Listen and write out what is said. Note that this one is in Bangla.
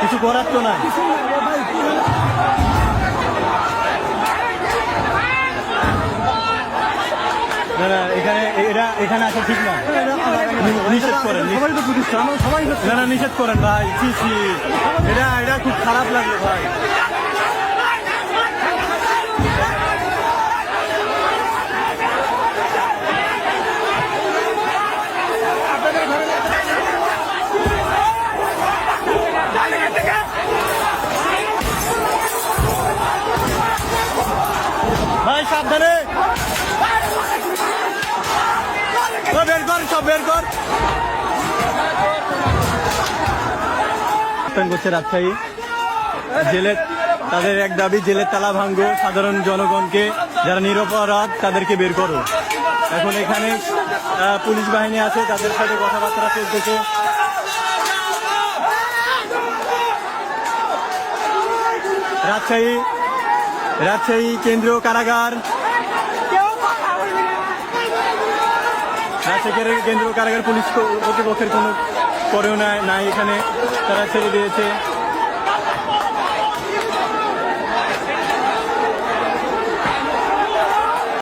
কিছু করার তো নাই। না না এখানে এরা এখানে আসা ঠিক না। নিষেধ করেন সবাই তো প্রতিষ্ঠান সবাই না না নিষেধ করেন ভাই ছি ছি। এটা এটা খুব খারাপ লাগল ভাই। ভাই, সাবধানে। বের কর, সব বের কর। করছে রাজশাহী। জেলের, তাদের এক দাবি, জেলের তালা ভাঙ্গো সাধারণ জনগণকে। যারা নিরপরাধ, তাদেরকে বের করো। এখন এখানে পুলিশ বাহিনী আছে, তাদের সাথে কথাবার্তা চলতেছে রাজশাহী রাজশাহী কেন্দ্রীয় কারাগার। রাজশাহী কেন্দ্রীয় কারাগার পুলিশ কর্তৃপক্ষের কোনো করেও নাই নাই এখানে। তারা ছেড়ে দিয়েছে।